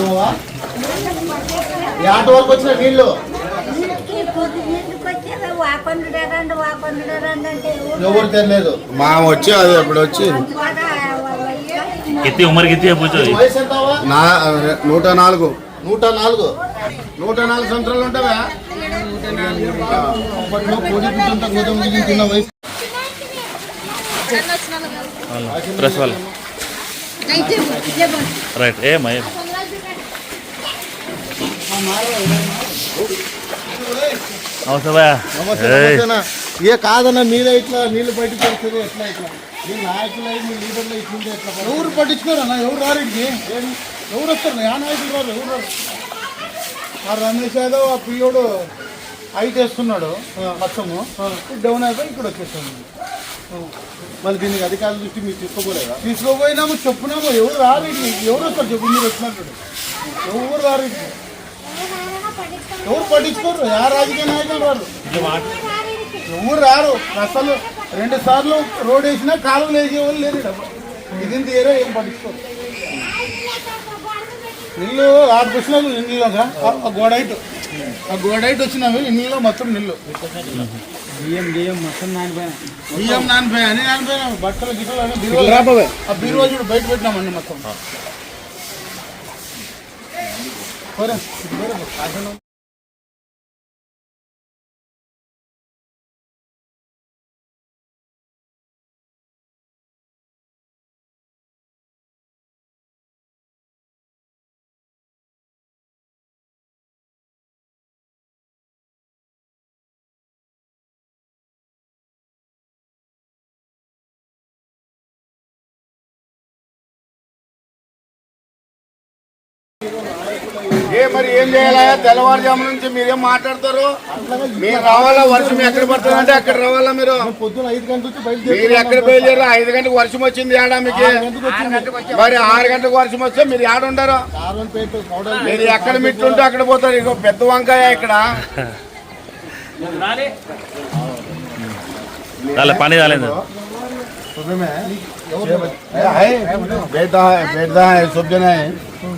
పోతున్నావా వరకు వచ్చిన నీళ్ళు? ఎవరు తెలియదు మా వచ్చి అది అప్పుడు వచ్చి. కూర్చోదు నా నూట నాలుగు. నూట నాలుగు? నూట నాలుగు సంవత్సరాలు ఉంటావా? రైట్ ఏ ఏ కాదన్న మీరే ఇట్లా నీళ్ళు బయటకు వస్తుంది ఎట్లా ఇట్లా? మీ నాయకులు మీ లీడర్లు ఇట్లుంటే ఎట్లా ఎవరు పట్టించుకోరు అన్న? ఎవరు రారు ఇక్కడికి? ఎవరు వస్తారు? ఆ నాయకులు రారు ఎవరు రారు? ఆ రమేష్ యాదవ్ ఆ పిల్లోడు హైట్ వేస్తున్నాడు మొత్తము డౌన్ అయిపోయి ఇక్కడ వచ్చేసాము మరి దీనికి అధికారుల దృష్టి మీరు తీసుకోపోలేదా తీసుకోపోయినాము చెప్పున్నాము. ఎవరు రారు ఎవరు వస్తారు చెప్పు? మీరు వచ్చినట్టు ఎవరు రారు ఎవరు పట్టించుకోరు? ఆ రాజకీయ నాయకులు రారు ఎవరు రారు? అసలు రెండు సార్లు రోడ్ వేసినా కాలువలు వేసే వాళ్ళు లేరు. ఇది ఏరో ఏం పట్టించుకోరు? నీళ్ళు ఆరు పుష్పాలు నీళ్ళగా ఆ గోడైట్ ఆ గోడైట్ వచ్చినవి నీళ్ళు మొత్తం నీళ్ళు బియ్యం బియ్యం మొత్తం నానిపోయినా బియ్యం నానిపోయి అని నానిపోయినా బట్టలు గిట్టలు అని బీరువా ఆ బీరువా చూడు బయట పెట్టినామండి మొత్తం. పోరా, ఏ మరి ఏం చేయాలా? తెల్లవారుజాము నుంచి మీరేం మాట్లాడతారు? మీరు రావాలా? వర్షం ఎక్కడ పడుతుందంటే అక్కడ రావాలా మీరు? పొద్దున ఐదు గంటల నుంచి బయట మీరు ఎక్కడ బయలుదేరు ఐదు గంటలకు వర్షం వచ్చింది ఏడా మీకు? మరి ఆరు గంటలకు వర్షం వస్తే మీరు ఏడ ఉండరు మీరు ఎక్కడ మిట్టుంటే అక్కడ పోతారు. ఇక పెద్ద వంకాయ ఇక్కడ. పానీ రాలేదు. सुबह में है बेटा है बेटा है सब जने है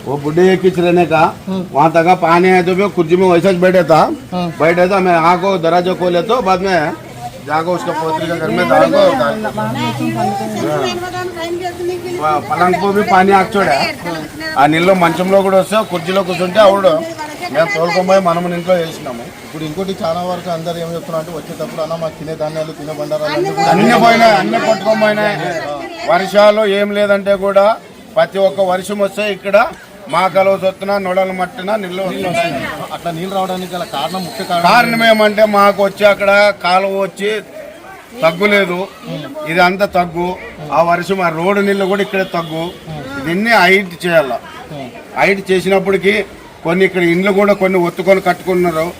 वो बुढ़े किच रहने का वहाँ तक का पानी है तो मैं कुर्सी में वैसा ही बैठा था बैठा था मैं आँख को दरवाजा खोले तो बाद में जाकर उसका पोतरी का घर में डाल को పలంగ్ పోయి పానీ ఆక్చోడా ఆ నీళ్ళు మంచంలో కూడా వస్తే కుర్చీలో కూర్చుంటే ఆవిడ మేము తోలుకొని మనము ఇంట్లో వేసినాము ఇప్పుడు ఇంకోటి చాలా వరకు అందరు ఏం చెప్తున్నారు అంటే వచ్చేటప్పుడు అన్న మాకు తినే ధాన్యాలు తినే బండారాలు అన్నీ పోయినాయి అన్ని పట్టుకొని పోయినాయి. వర్షాలు ఏం లేదంటే కూడా ప్రతి ఒక్క వర్షం వస్తే ఇక్కడ మా కలువ సొత్తున నొడలు మట్టిన వస్తున్నాయి. అట్లా నీళ్ళు రావడానికి గల కారణం ముఖ్య కారణం కారణం ఏమంటే మాకు వచ్చి అక్కడ కాలువ వచ్చి తగ్గులేదు. ఇది అంతా తగ్గు. ఆ వర్షం ఆ రోడ్డు నీళ్ళు కూడా ఇక్కడే తగ్గు. దీన్ని హైట్ చేయాల. హైట్ చేసినప్పటికీ కొన్ని ఇక్కడ ఇండ్లు కూడా కొన్ని ఒత్తుకొని కట్టుకున్నారు.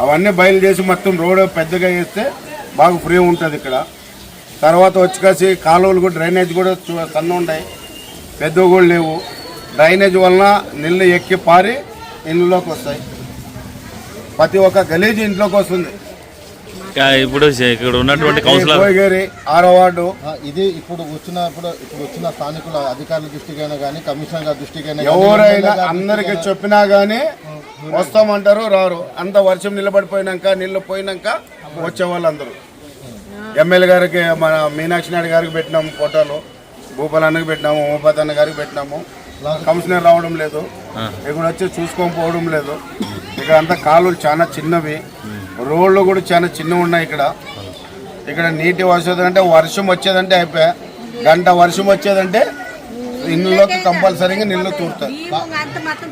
అవన్నీ బయలుదేసి మొత్తం రోడ్ పెద్దగా వేస్తే బాగా ఫ్రీ ఉంటుంది ఇక్కడ. తర్వాత వచ్చి కాసి కాలువలు కూడా డ్రైనేజ్ కూడా చూ- సన్న ఉన్నాయి పెద్దవి కూడా లేవు. డ్రైనేజ్ వలన నీళ్ళు ఎక్కి పారి ఇండ్లలోకి వస్తాయి. ప్రతి ఒక్క గలీజ్ ఇంట్లోకి వస్తుంది. ఇప్పుడు ఇక్కడ ఉన్నటువంటి కౌన్సిలర్ ఆరో వార్డు. ఇది ఇప్పుడు వచ్చినప్పుడు ఇప్పుడు వచ్చిన స్థానికుల అధికారుల దృష్టికైనా కానీ కమిషనర్ గారి దృష్టికైనా గానీ, ఎవరైనా ఎమ్మెల్యే గారి అందరికి దృష్టికైనా- చెప్పినా గానీ వస్తామంటారు రారు. అంత వర్షం నిలబడిపోయినాక నీళ్ళు పోయినాక వచ్చే వాళ్ళందరూ. ఎమ్మెల్యే గారికి మన మీనాక్షి నాయుడు గారికి పెట్టినాము ఫోటోలు. భూపాల్ అన్నకి పెట్టినాము ఉమాపతి అన్న గారికి పెట్టినాము. కమిషనర్ రావడం లేదు. ఇక్కడ వచ్చి చూసుకొని పోవడం లేదు. ఇక్కడ అంతా కాలువలు చాలా చిన్నవి. రోడ్లు కూడా చాలా చిన్నవి ఉన్నాయి ఇక్కడ. ఇక్కడ నీటి వర్షం అంటే వర్షం వచ్చేదంటే అయిపోయా. గంట వర్షం వచ్చేదంటే ఇళ్ళలోకి కంపల్సరీగా నీళ్ళు తూరుతాయి.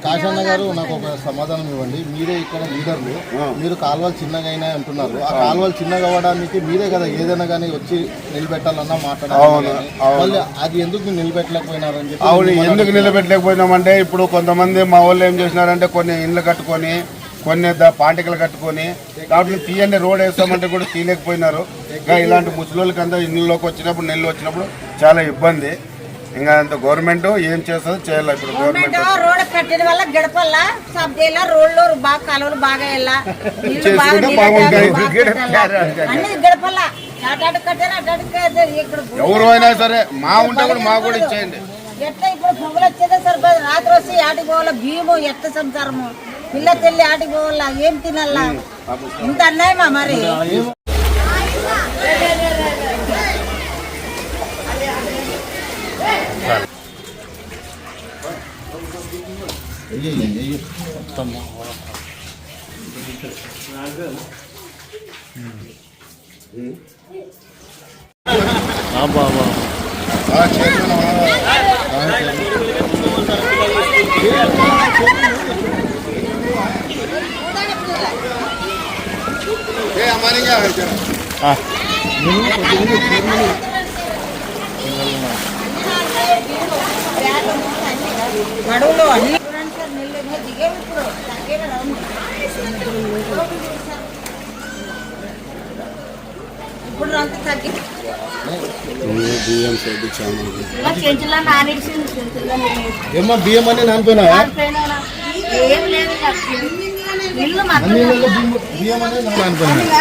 కాశన్న గారు నాకు ఒక సమాధానం ఇవ్వండి. మీరే ఇక్కడ లీడర్లు. మీరు కాలువలు చిన్నగా అయినాయి అంటున్నారు. ఆ కాలువలు చిన్నగా అవ్వడానికి మీరే కదా ఏదైనా కానీ వచ్చి నిలబెట్టాలన్నా మాట్లాడాలి అది ఎందుకు నిలబెట్టలేకపోయినారని చెప్పి అవును ఎందుకు నిలబెట్టలేకపోయినామంటే ఇప్పుడు కొంతమంది మా వాళ్ళు ఏం చేసినారంటే కొన్ని ఇండ్లు కట్టుకొని కొన్ని పాంటికలు కట్టుకొని కాబట్టి తీయండి రోడ్ వేస్తామంటే కూడా తీయలేకపోయినారు. ఇంకా ఇలాంటి ముసలోళ్ళకి అంతా ఇళ్ళలోకి వచ్చినప్పుడు నీళ్ళు వచ్చినప్పుడు చాలా ఇబ్బంది. ఇంకా అంత గవర్నమెంట్ ఏం చేస్తుందో చేయాలి ఇప్పుడు గవర్నమెంట్ రోడ్ కట్టిన వల్ల గడపల్లా సబ్ చేయాల రోడ్లు బాగా కాలువలు బాగా వెళ్ళా గడపల్లా. ఎవరు అయినా సరే మా ఉంటే కూడా మా కూడా ఇచ్చేయండి. ఎట్లా ఇప్పుడు పొగలు వచ్చేదే సరిపోదు. రాత్రి వస్తే ఆటికి పోవాలా? బియ్యము ఎట్ల సంసారము? పిల్ల తెల్లి ఆటికి పోవాలా? ఏం తినాలా? ఇంత అన్నాయమా మరి? బాబా అబ్బా ఆ, గడువులో అన్ని చూడండి సార్ నీళ్ళు ఇంకా దిగేవి ఇప్పుడు తగ్గేవి రావు. ఇప్పుడు అంత తగ్గి ఇలా చెంచులా నానేసింది చెంచులా ఏమ్మా బియ్యం అని నానిపోయినా బియ్యం అనేది నానిపోయినా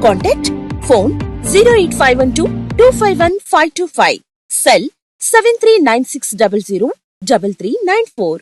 Contact phone 08512 251525. Cell seven three nine six double zero double three nine four.